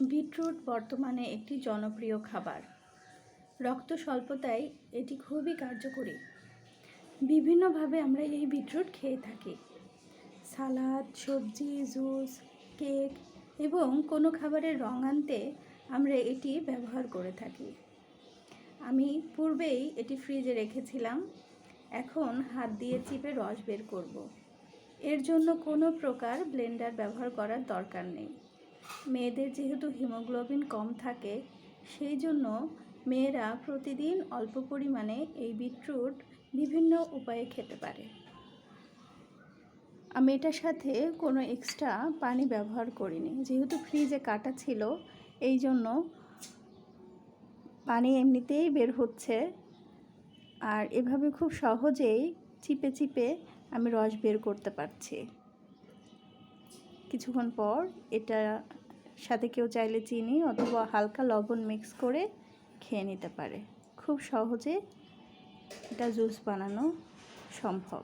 Beetroot বর্তমানে একটি জনপ্রিয় খাবার। রক্ত স্বল্পতায় এটি খুবই কার্যকরী। বিভিন্নভাবে আমরা এই বিটরুট খেয়ে থাকি। সালাদ, সবজি, জুস, কেক এবং কোনো খাবারের রং আনতে আমরা এটি ব্যবহার করে থাকি। আমি পূর্বেই এটি ফ্রিজে রেখেছিলাম। এখন হাত দিয়ে চিপে রস বের করব। এর জন্য কোনো প্রকার ব্লেন্ডার ব্যবহার করার দরকার নেই। মেয়েদের যেহেতু হিমোগ্লোবিন কম থাকে, সেই জন্য মেয়েরা প্রতিদিন অল্প পরিমাণে এই বিটরুট বিভিন্ন উপায়ে খেতে পারে। আমি এটার সাথে কোনো এক্সট্রা পানি ব্যবহার করিনি। যেহেতু ফ্রিজে কাটা ছিল, এই জন্য পানি এমনিতেই বের হচ্ছে আর এভাবে খুব সহজেই চিপে চিপে আমি রস বের করতে পারছি। কিছুক্ষণ পর এটা সাথে কেউ চাইলে চিনি অথবা হালকা লবণ মিক্স করে খেয়ে নিতে পারে। খুব সহজে এটা জুস বানানো সম্ভব।